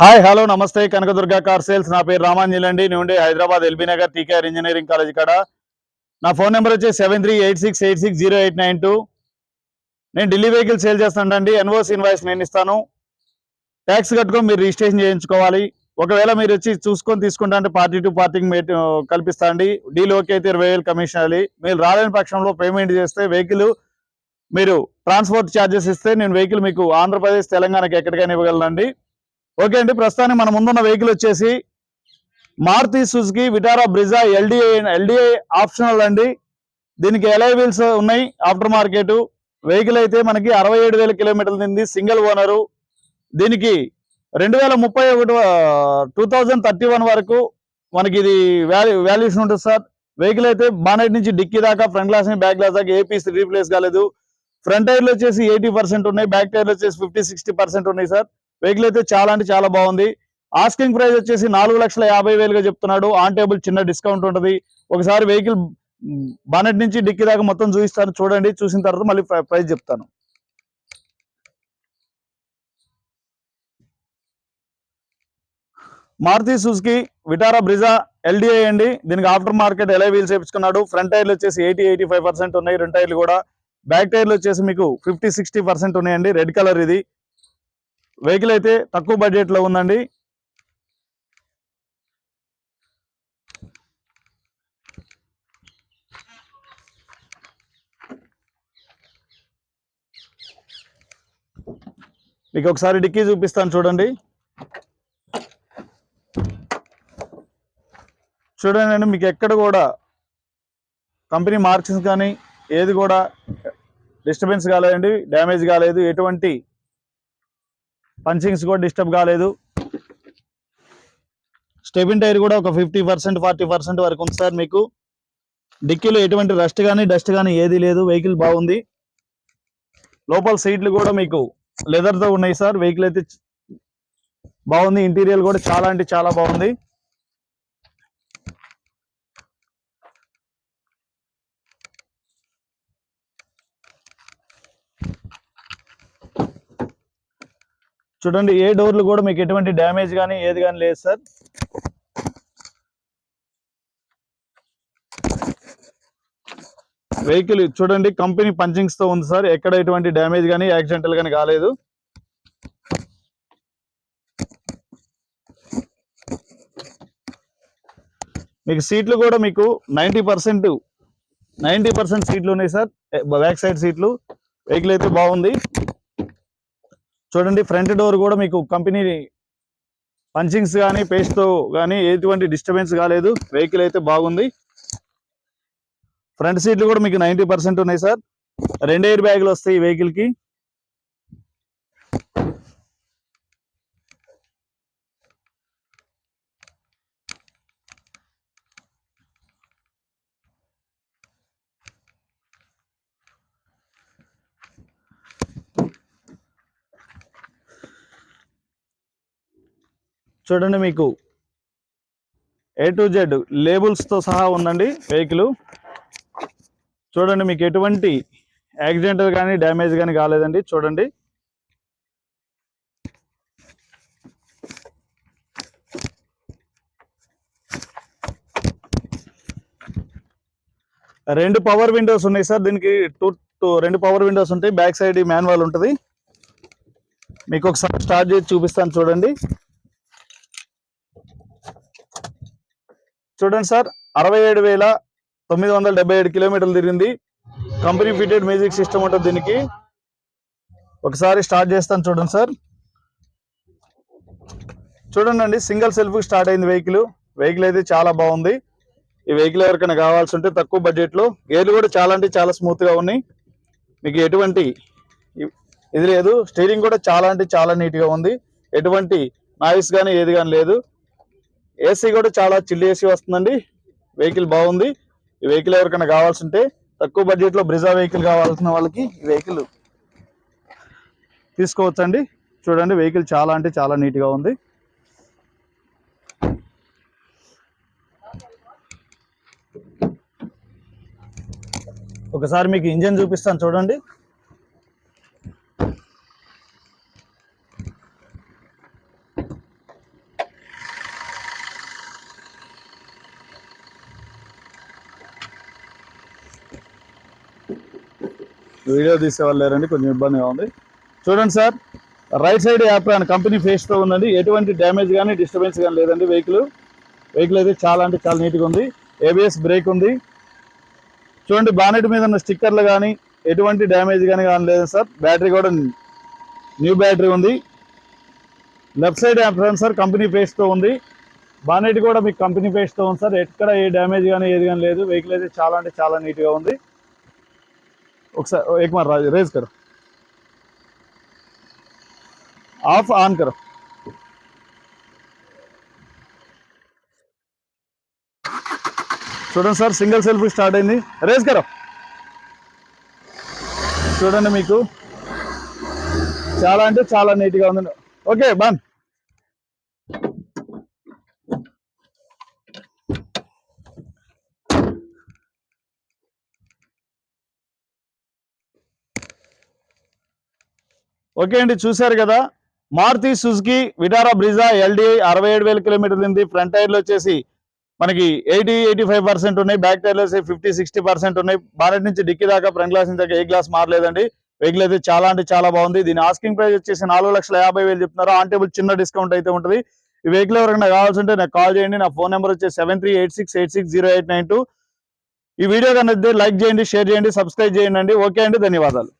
Hi hello నమస్తే. Kanakadurga car sales. నా పేరు రామాంజలి అండి. నేను Hyderabad LB Nagar TKR engineering college కాడ. నా ఫోన్ నెంబర్ వచ్చి seven three eight six eight six zero eight nine two. నేను ఢిల్లీ వెహికల్ సేల్ చేస్తానండి. ఎన్ఓస్ ఇన్వాయిస్ నేను ఇస్తాను. ట్యాక్స్ కట్టుకొని మీరు రిజిస్ట్రేషన్ చేయించుకోవాలి. ఒకవేళ మీరు వచ్చి చూసుకొని తీసుకుంటా అంటే పార్టీ టు పార్టీకి కల్పిస్తా అండి. డీల్ ఓకే అయితే ఇరవై వేలు కమిషన్ అది మీరు రాలేని పక్షంలో పేమెంట్ చేస్తే వెహికల్ మీరు ట్రాన్స్పోర్ట్ ఛార్జెస్ ఇస్తే నేను వెహికల్ మీకు ఆంధ్రప్రదేశ్ తెలంగాణకి ఎక్కడికైనా ఇవ్వగలనండి ఓకే అండి ప్రస్తుతానికి మన ముందున్న వెహికల్ వచ్చేసి Maruti Suzuki Vitara Brezza LDI LDI optional అండి. దీనికి ఎలై వీల్స్ ఉన్నాయి ఆఫ్టర్ మార్కెట్. వెహికల్ అయితే మనకి అరవై ఏడు వేల కిలోమీటర్లు తింది సింగిల్ ఓనరు. దీనికి రెండు వేల ముప్పై ఒకటి టూ థౌజండ్ థర్టీ వన్ వరకు మనకి ఇది వాల్యూ వాల్యూషన్ ఉంటుంది సార్. వెహికల్ అయితే బానెట్ నుంచి డిక్కీ దాకా ఫ్రంట్ గ్లాస్ బ్యాక్ గ్లాస్ దాకా ఏ పీస్ రీప్లేస్ కాలేదు. ఫ్రంట్ టైర్లు వచ్చేసి ఎయిటీ పర్సెంట్ ఉన్నాయి బ్యాక్ టైర్లు వచ్చేసి ఫిఫ్టీ సిక్స్టీ పర్సెంట్ ఉన్నాయి సార్. వెహికల్ అయితే చాలా అంటే చాలా బాగుంది. ఆస్కింగ్ ప్రైస్ వచ్చేసి నాలుగు లక్షల యాభై వేలుగా చెప్తున్నాడు. ఆన్ టేబుల్ చిన్న డిస్కౌంట్ ఉంటుంది. ఒకసారి వెహికల్ బానెట్ నుంచి డిక్కీ దాకా మొత్తం చూపిస్తాను. చూడండి చూసిన తర్వాత మళ్ళీ ప్రైస్ చెప్తాను. Maruti Suzuki Vitara Brezza LDI అండి. దీనికి ఆఫ్టర్ మార్కెట్ ఎలా వీల్స్ వేపించుకున్నాడు ఫ్రంట్ టైర్లు వచ్చేసి ఎయిటీ ఎయిటీ ఫైవ్ పర్సెంట్ ఉన్నాయి. రెండు టైర్లు కూడా. బ్యాక్ టైర్లు వచ్చేసి మీకు ఫిఫ్టీ సిక్స్టీ పర్సెంట్ ఉన్నాయండి. రెడ్ కలర్ ఇది. వెహికల్ అయితే తక్కువ బడ్జెట్లో ఉందండి. మీకు ఒకసారి డిక్కీ చూపిస్తాను చూడండి. చూడండి మీకు ఎక్కడ కూడా కంపెనీ మార్క్స్ కానీ ఏది కూడా డిస్టర్బెన్స్ కాలేదండి డ్యామేజ్ కాలేదు. ఎటువంటి పంచింగ్స్ కూడా డిస్టర్బ్ కాలేదు. స్టెబిన్ టైర్ కూడా ఒక ఫిఫ్టీ పర్సెంట్ ఫార్టీ పర్సెంట్ వరకు ఉంది సార్ మీకు. డిక్కీలో ఎటువంటి రస్ట్ కానీ డస్ట్ కానీ ఏది లేదు. వెహికల్ బాగుంది. లోపల సీట్లు కూడా మీకు లెదర్తో ఉన్నాయి సార్. వెహికల్ అయితే బాగుంది. ఇంటీరియర్ కూడా చాలా అంటే చాలా బాగుంది. చూడండి ఏ డోర్లు కూడా మీకు ఎటువంటి డ్యామేజ్ కానీ ఏది కానీ లేదు సార్. వెహికల్ చూడండి కంపెనీ పంచింగ్స్తో ఉంది సార్. ఎక్కడ ఎటువంటి డ్యామేజ్ కానీ యాక్సిడెంటల్ కానీ కాలేదు. మీకు సీట్లు కూడా మీకు నైంటీ పర్సెంట్ నైంటీ పర్సెంట్ సీట్లు ఉన్నాయి సార్. బ్యాక్ సైడ్ సీట్లు. వెహికల్ అయితే బాగుంది. చూడండి ఫ్రంట్ డోర్ కూడా మీకు కంపెనీ పంచింగ్స్ కానీ పేస్ట్తో కానీ ఎటువంటి డిస్టర్బెన్స్ కాలేదు. వెహికల్ అయితే బాగుంది. ఫ్రంట్ సీట్లు కూడా మీకు నైంటీ పర్సెంట్ ఉన్నాయి సార్ రెండు ఎయిర్ బ్యాగులు వస్తాయి ఈ వెహికల్కి చూడండి మీకు. ఏ టు జెడ్ లేబుల్స్తో సహా ఉందండి వెహికల్. చూడండి మీకు ఎటువంటి యాక్సిడెంట్ కానీ డ్యామేజ్ కానీ కాలేదండి. చూడండి. రెండు పవర్ విండోస్ ఉన్నాయి సార్. దీనికి టూ టూ రెండు పవర్ విండోస్ ఉంటాయి. బ్యాక్ సైడ్ మాన్యువల్ ఉంటుంది. మీకు ఒకసారి స్టార్ట్ చేసి చూపిస్తాను చూడండి. చూడండి సార్ అరవై ఏడు వేల తొమ్మిది వందల డెబ్బై ఏడు కిలోమీటర్లు తిరిగింది. కంపెనీ ఫిటెడ్ మ్యూజిక్ సిస్టమ్ ఉంటుంది దీనికి. ఒకసారి స్టార్ట్ చేస్తాను చూడండి సార్. చూడండి అండి సింగిల్ సెల్ఫ్ స్టార్ట్ అయింది వెహికల్. వెహికల్ అయితే చాలా బాగుంది. ఈ వెహికల్ ఎవరికైనా కావాల్సి ఉంటే తక్కువ బడ్జెట్లో. గేర్లు కూడా చాలా అంటే చాలా స్మూత్గా ఉన్నాయి. మీకు ఎటువంటి ఇది లేదు. స్టీరింగ్ కూడా చాలా అంటే చాలా నీట్గా ఉంది. ఎటువంటి నాయిస్ కానీ ఏది కానీ లేదు. ఏసీ కూడా చాలా చిల్లి ఏసీ వస్తుందండి. వెహికల్ బాగుంది. ఈ వెహికల్ ఎవరికైనా కావాల్సింటే తక్కువ బడ్జెట్లో బ్రిజా వెహికల్ కావాల్సిన వాళ్ళకి ఈ వెహికల్ తీసుకోవచ్చండి. చూడండి వెహికల్ చాలా అంటే చాలా నీట్గా ఉంది. ఒకసారి మీకు ఇంజన్ చూపిస్తాను చూడండి. వీడియో తీసేవాళ్ళు లేరండి కొంచెం ఇబ్బందిగా ఉంది. చూడండి సార్ రైట్ సైడ్ యాప్ అండ్ కంపెనీ ఫేస్తో ఉందండి. ఎటువంటి డ్యామేజ్ కానీ డిస్టర్బెన్స్ కానీ లేదండి వెహికల్ వెహికల్ అయితే చాలా అంటే చాలా నీట్గా ఉంది. ఏబిఎస్ బ్రేక్ ఉంది. చూడండి బానెట్ మీద ఉన్న స్టిక్కర్లు కానీ ఎటువంటి డ్యామేజ్ కానీ కానీ లేదు సార్. బ్యాటరీ కూడా న్యూ బ్యాటరీ ఉంది. లెఫ్ట్ సైడ్ యాప్ సార్ కంపెనీ ఫేస్తో ఉంది. బానెట్ కూడా మీకు కంపెనీ ఫేస్తో ఉంది సార్. ఎక్కడ ఏ డ్యామేజ్ కానీ ఏది కానీ లేదు. వెహికల్ అయితే చాలా అంటే చాలా నీట్గా ఉంది. ఒకసారి एक बार रेज करो ఆఫ్ ఆన్ కరో చూడండి సార్ సింగిల్ సెల్ఫ్ స్టార్ట్ అయింది రేజ్ కరో చూడండి మీకు చాలా అంటే చాలా నీట్గా ఉంది ఓకే బాన్ ఓకే అండి చూశారు కదా? Maruti Suzuki Vitara Brezza LDI అరవై ఏడు వేల కిలోమీటర్లు ఉంది ఫ్రంట్ టైర్లు వచ్చేసి మనకి ఎయిటీ ఎయిటీ ఫైవ్ పర్సెంట్ ఉన్నాయి. బ్యాక్ టైర్లు వచ్చి ఫిఫ్టీ సిక్స్టీ పర్సెంట్ ఉన్నాయి. బానెట్ నుంచి డిక్కీ దాకా ఫ్రంట్ గ్లాస్ నుంచి దాకా ఏ గ్లాస్ మారలేదండి. వెహికల్ అయితే చాలా అంటే చాలా బాగుంది. దీని ఆస్కింగ్ ప్రైస్ వచ్చేసి నాలుగు లక్షల యాభై వేలు చెప్తున్నారు. ఆన్ టేబుల్ చిన్న డిస్కౌంట్ అయితే ఉంటుంది. ఈ వెహికల్ ఎవరైనా కావాల్సి ఉంటే నాకు కాల్ చేయండి. నా ఫోన్ నెంబర్ వచ్చేసి seven three eight six eight six zero eight nine two. ఈ వీడియో కనుక లైక్ చేయండి షేర్ చేయండి సబ్స్క్రైబ్ చేయండి ఓకే అండి ధన్యవాదాలు.